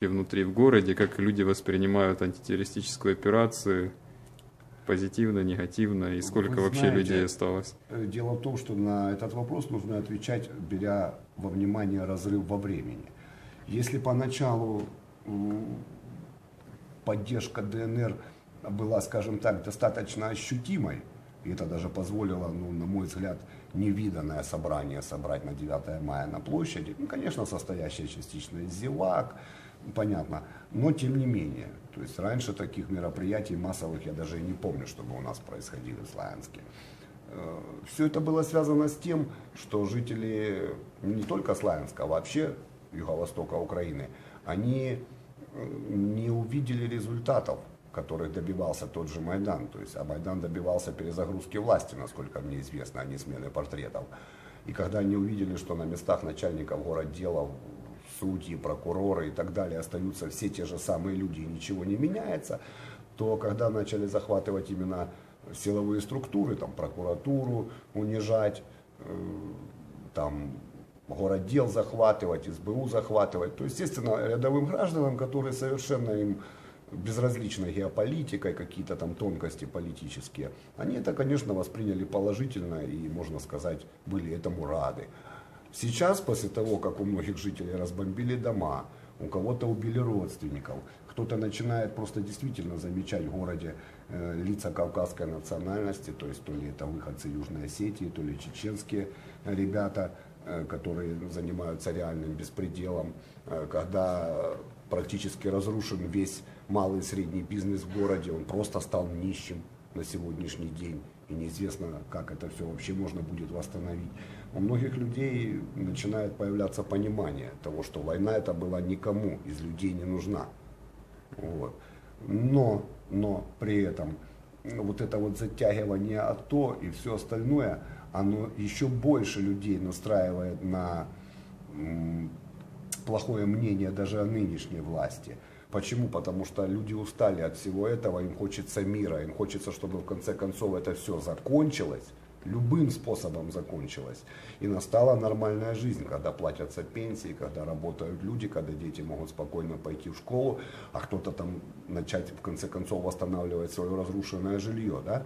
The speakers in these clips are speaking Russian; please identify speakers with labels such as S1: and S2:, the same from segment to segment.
S1: и внутри в городе, как люди воспринимают антитеррористическую операцию, позитивно, негативно, и сколько
S2: Вы
S1: вообще
S2: знаете,
S1: людей осталось?
S2: Э, Дело в том, что на этот вопрос нужно отвечать, беря во внимание разрыв во времени. Если поначалу поддержка ДНР была, скажем так, достаточно ощутимой, и это даже позволило, ну, на мой взгляд, невиданное собрание собрать на 9 мая на площади, ну, конечно, состоящее частично из зевак, понятно, но тем не менее, то есть раньше таких мероприятий массовых я даже и не помню, чтобы у нас происходили в Славянске. Все это было связано с тем, что жители не только Славянска, а вообще юго-востока Украины, они э, не увидели результатов, которых добивался тот же Майдан. То есть, а Майдан добивался перезагрузки власти, насколько мне известно, а не смены портретов. И когда они увидели, что на местах начальников городделов, судьи, прокуроры и так далее остаются все те же самые люди и ничего не меняется, то когда начали захватывать именно силовые структуры, там прокуратуру унижать, э, там городдел захватывать, СБУ захватывать, то, естественно, рядовым гражданам, которые совершенно им безразлична геополитика какие-то там тонкости политические, они это, конечно, восприняли положительно и, можно сказать, были этому рады. Сейчас, после того, как у многих жителей разбомбили дома, у кого-то убили родственников, кто-то начинает просто действительно замечать в городе э, лица кавказской национальности, то есть то ли это выходцы Южной Осетии, то ли чеченские ребята, э, которые занимаются реальным беспределом, э, когда практически разрушен весь малый и средний бизнес в городе, он просто стал нищим на сегодняшний день. И неизвестно, как это все вообще можно будет восстановить. У многих людей начинает появляться понимание того, что война это была никому из людей не нужна. Вот. Но, но при этом вот это вот затягивание АТО и все остальное, оно еще больше людей настраивает на плохое мнение даже о нынешней власти. Почему? Потому что люди устали от всего этого, им хочется мира, им хочется, чтобы в конце концов это все закончилось, любым способом закончилось. И настала нормальная жизнь, когда платятся пенсии, когда работают люди, когда дети могут спокойно пойти в школу, а кто-то там начать в конце концов восстанавливать свое разрушенное жилье. Да?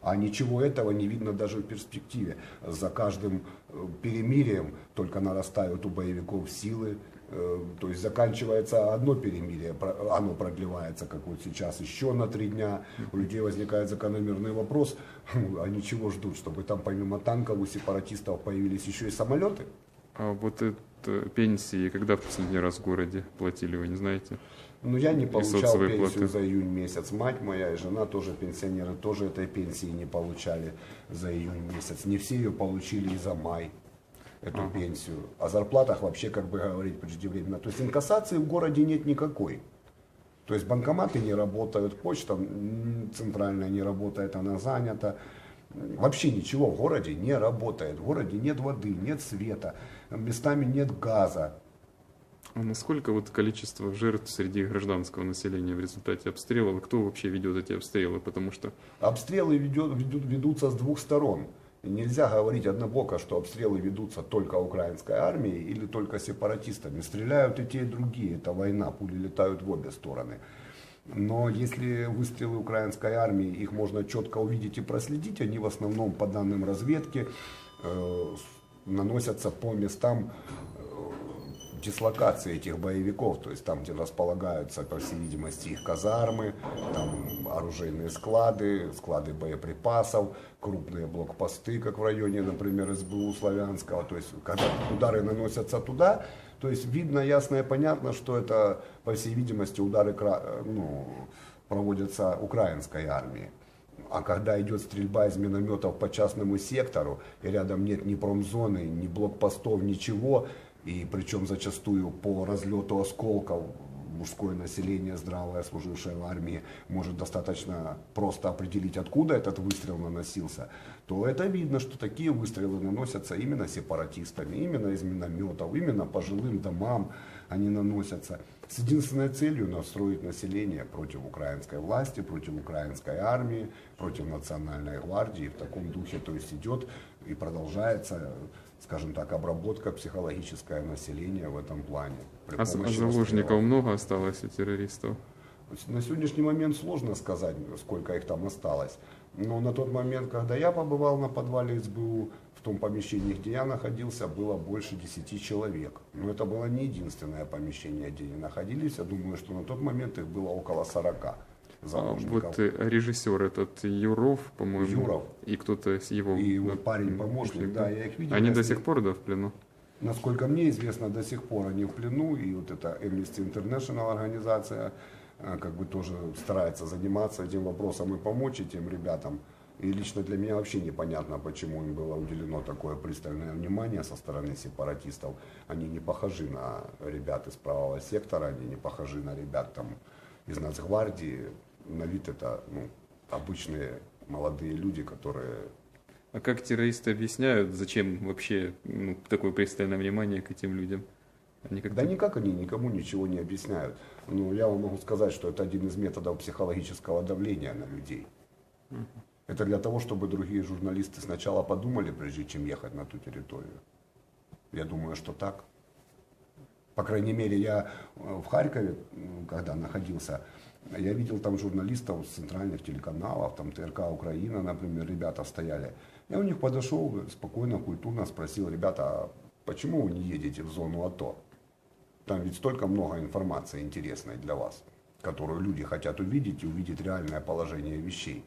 S2: А ничего этого не видно даже в перспективе. За каждым э, перемирием только нарастают у боевиков силы, то есть заканчивается одно перемирие, оно продлевается, как вот сейчас, еще на три дня. У людей возникает закономерный вопрос, они чего ждут, чтобы там помимо танков у сепаратистов появились еще и самолеты?
S1: А вот это пенсии, когда в последний раз в городе платили, вы не знаете?
S2: Ну, я не получал пенсию
S1: платы.
S2: за июнь месяц. Мать моя и жена тоже пенсионеры, тоже этой пенсии не получали за июнь месяц. Не все ее получили и за май эту ага. пенсию. О зарплатах вообще, как бы говорить, преждевременно. То есть инкассации в городе нет никакой. То есть банкоматы не работают, почта центральная не работает, она занята. Вообще ничего в городе не работает. В городе нет воды, нет света, местами нет газа.
S1: А насколько вот количество жертв среди гражданского населения в результате обстрелов, кто вообще ведет эти обстрелы? Потому что...
S2: Обстрелы ведет, ведут, ведутся с двух сторон. Нельзя говорить однобоко, что обстрелы ведутся только украинской армией или только сепаратистами. Стреляют и те, и другие. Это война, пули летают в обе стороны. Но если выстрелы украинской армии, их можно четко увидеть и проследить, они в основном по данным разведки э, наносятся по местам дислокации этих боевиков, то есть там, где располагаются, по всей видимости, их казармы, там оружейные склады, склады боеприпасов, крупные блокпосты, как в районе, например, СБУ Славянского, то есть когда удары наносятся туда, то есть видно, ясно и понятно, что это, по всей видимости, удары ну, проводятся украинской армией. А когда идет стрельба из минометов по частному сектору, и рядом нет ни промзоны, ни блокпостов, ничего, и причем зачастую по разлету осколков мужское население, здравое, служившее в армии, может достаточно просто определить, откуда этот выстрел наносился, то это видно, что такие выстрелы наносятся именно сепаратистами, именно из минометов, именно по жилым домам они наносятся. С единственной целью настроить население против украинской власти, против украинской армии, против национальной гвардии. В таком духе то есть идет и продолжается скажем так, обработка психологическое населения в этом плане.
S1: а, а заложников много осталось у террористов?
S2: На сегодняшний момент сложно сказать, сколько их там осталось. Но на тот момент, когда я побывал на подвале СБУ, в том помещении, где я находился, было больше 10 человек. Но это было не единственное помещение, где они находились. Я думаю, что на тот момент их было около 40
S1: заложников. Вот э, режиссер этот Юров, по-моему,
S2: Юров.
S1: и кто-то с его...
S2: И его парень-помощник, да, я их видел.
S1: Они до сих пор, да, в плену?
S2: Насколько мне известно, до сих пор они в плену, и вот эта Amnesty International организация, а, как бы тоже старается заниматься этим вопросом и помочь этим ребятам. И лично для меня вообще непонятно, почему им было уделено такое пристальное внимание со стороны сепаратистов. Они не похожи на ребят из правого сектора, они не похожи на ребят там из Нацгвардии. На вид это ну, обычные молодые люди, которые...
S1: А как террористы объясняют, зачем вообще ну, такое пристальное внимание к этим людям?
S2: Они как да никак они никому ничего не объясняют. Ну, я вам могу сказать, что это один из методов психологического давления на людей. Угу. Это для того, чтобы другие журналисты сначала подумали, прежде чем ехать на ту территорию. Я думаю, что так. По крайней мере, я э, в Харькове, когда находился, я видел там журналистов с центральных телеканалов, там ТРК Украина, например, ребята стояли. Я у них подошел, спокойно, культурно спросил, ребята, а почему вы не едете в зону АТО? Там ведь столько много информации интересной для вас, которую люди хотят увидеть и увидеть реальное положение вещей.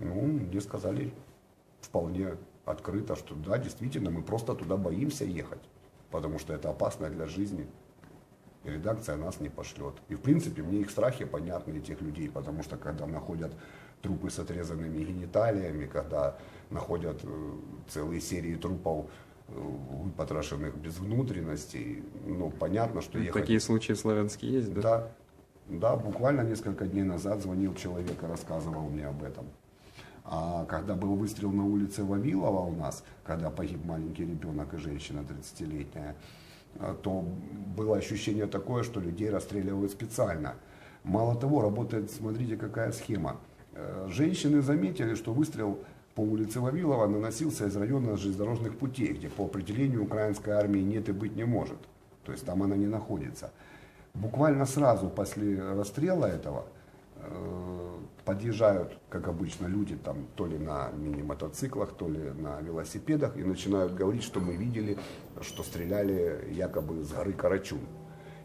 S2: Ну, мне сказали вполне открыто, что да, действительно, мы просто туда боимся ехать, потому что это опасно для жизни. Редакция нас не пошлет. И в принципе мне их страхи понятны, этих людей, потому что когда находят трупы с отрезанными гениталиями, когда находят э, целые серии трупов выпотрошенных без внутренностей. Ну, понятно, что ехать...
S1: Такие случаи славянские есть, да?
S2: Да. Да, буквально несколько дней назад звонил человек и рассказывал мне об этом. А когда был выстрел на улице Вавилова у нас, когда погиб маленький ребенок и женщина 30-летняя, то было ощущение такое, что людей расстреливают специально. Мало того, работает, смотрите, какая схема. Э, женщины заметили, что выстрел по улице Вавилова наносился из района железнодорожных путей, где по определению украинской армии нет и быть не может. То есть там она не находится. Буквально сразу после расстрела этого э, подъезжают, как обычно, люди там то ли на мини-мотоциклах, то ли на велосипедах и начинают говорить, что мы видели, что стреляли якобы с горы Карачун.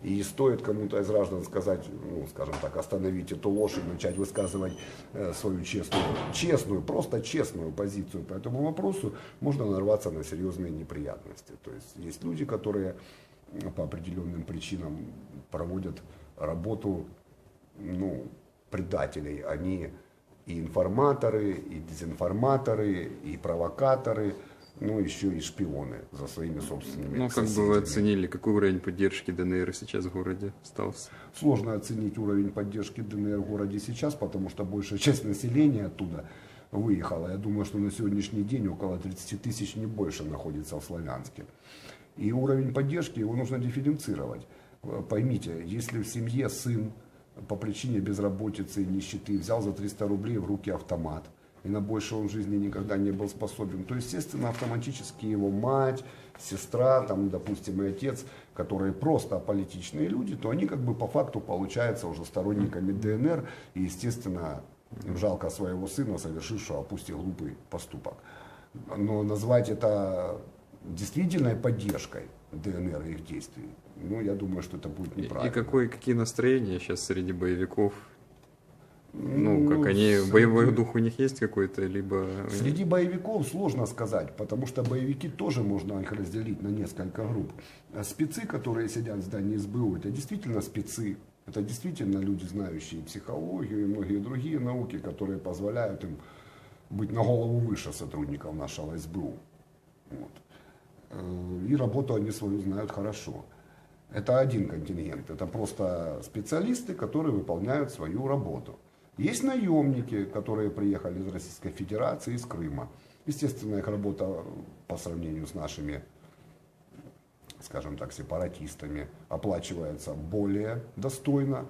S2: И стоит кому-то из граждан сказать, ну, скажем так, остановить эту ложь и начать высказывать э, свою честную, честную, просто честную позицию по этому вопросу, можно нарваться на серьезные неприятности. То есть есть люди, которые по определенным причинам проводят работу ну, предателей. Они и информаторы, и дезинформаторы, и провокаторы – ну, еще и шпионы за своими собственными
S1: Ну, как бы вы оценили, какой уровень поддержки ДНР сейчас в городе остался?
S2: Сложно оценить уровень поддержки ДНР в городе сейчас, потому что большая часть населения оттуда выехала. Я думаю, что на сегодняшний день около 30 тысяч, не больше, находится в Славянске. И уровень поддержки его нужно дифференцировать. Поймите, если в семье сын по причине безработицы и нищеты взял за 300 рублей в руки автомат – и на больше он в жизни никогда не был способен, то, естественно, автоматически его мать, сестра, там, допустим, и отец, которые просто аполитичные люди, то они как бы по факту получаются уже сторонниками ДНР, и, естественно, жалко своего сына, совершившего, пусть и глупый поступок. Но назвать это действительной поддержкой ДНР и их действий, ну, я думаю, что это будет неправильно.
S1: И какой, какие настроения сейчас среди боевиков ну, как они, среди... боевой дух у них есть какой-то, либо...
S2: Среди боевиков сложно сказать, потому что боевики тоже можно их разделить на несколько групп. А спецы, которые сидят в здании СБУ, это действительно спецы, это действительно люди, знающие психологию и многие другие науки, которые позволяют им быть на голову выше сотрудников нашего СБУ. Вот. Э, и работу они свою знают хорошо. Это один контингент, это просто специалисты, которые выполняют свою работу. Есть наемники, которые приехали из Российской Федерации, из Крыма. Естественно, их работа по сравнению с нашими, скажем так, сепаратистами оплачивается более достойно.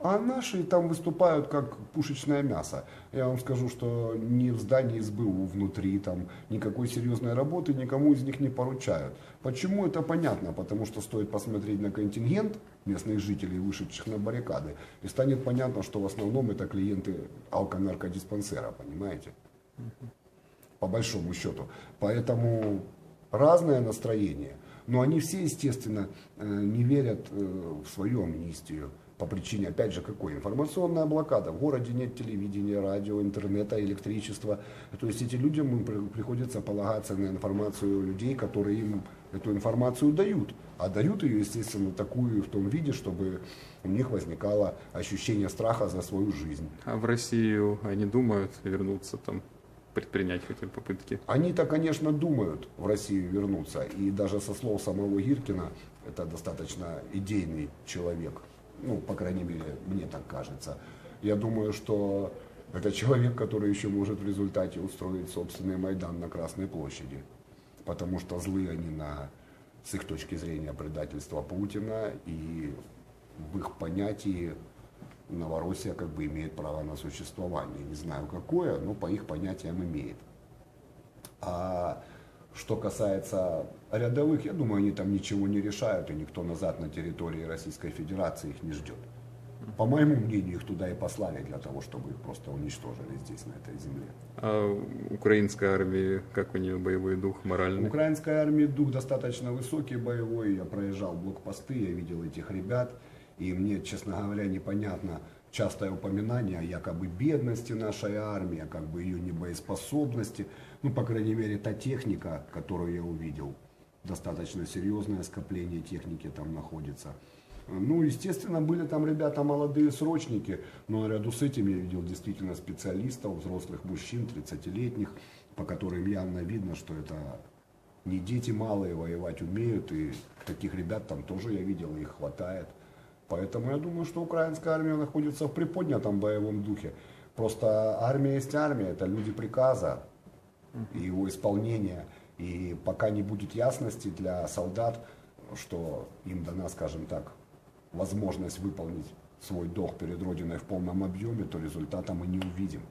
S2: А наши там выступают как пушечное мясо. Я вам скажу, что ни в здании СБУ внутри там никакой серьезной работы никому из них не поручают. Почему это понятно? Потому что стоит посмотреть на контингент местных жителей, вышедших на баррикады, и станет понятно, что в основном это клиенты алконаркодиспансера, понимаете? По большому счету. Поэтому разное настроение. Но они все, естественно, э, не верят э, в свою амнистию по причине, опять же, какой? Информационная блокада. В городе нет телевидения, радио, интернета, электричества. То есть этим людям приходится полагаться на информацию людей, которые им эту информацию дают. А дают ее, естественно, такую в том виде, чтобы у них возникало ощущение страха за свою жизнь.
S1: А в Россию они думают вернуться там? предпринять хотя попытки?
S2: Они-то, конечно, думают в Россию вернуться. И даже со слов самого Гиркина, это достаточно идейный человек, ну, по крайней мере, мне так кажется. Я думаю, что это человек, который еще может в результате устроить собственный Майдан на Красной площади. Потому что злы они на, с их точки зрения, предательство Путина. И в их понятии Новороссия как бы имеет право на существование. Не знаю какое, но по их понятиям имеет. А что касается рядовых, я думаю, они там ничего не решают, и никто назад на территории Российской Федерации их не ждет. По моему мнению, их туда и послали для того, чтобы их просто уничтожили здесь, на этой земле.
S1: А украинская армия, как у нее боевой дух, моральный?
S2: Украинская армия дух достаточно высокий боевой. Я проезжал блокпосты, я видел этих ребят. И мне, честно говоря, непонятно, частое упоминание о якобы бедности нашей армии, как бы ее небоеспособности. Ну, по крайней мере, та техника, которую я увидел, достаточно серьезное скопление техники там находится. Ну, естественно, были там ребята молодые срочники, но наряду с этим я видел действительно специалистов, взрослых мужчин, 30-летних, по которым явно видно, что это не дети малые воевать умеют, и таких ребят там тоже я видел, их хватает. Поэтому я думаю, что украинская армия находится в приподнятом боевом духе. Просто армия есть армия, это люди приказа и его исполнения. И пока не будет ясности для солдат, что им дана, скажем так, возможность выполнить свой долг перед Родиной в полном объеме, то результата мы не увидим.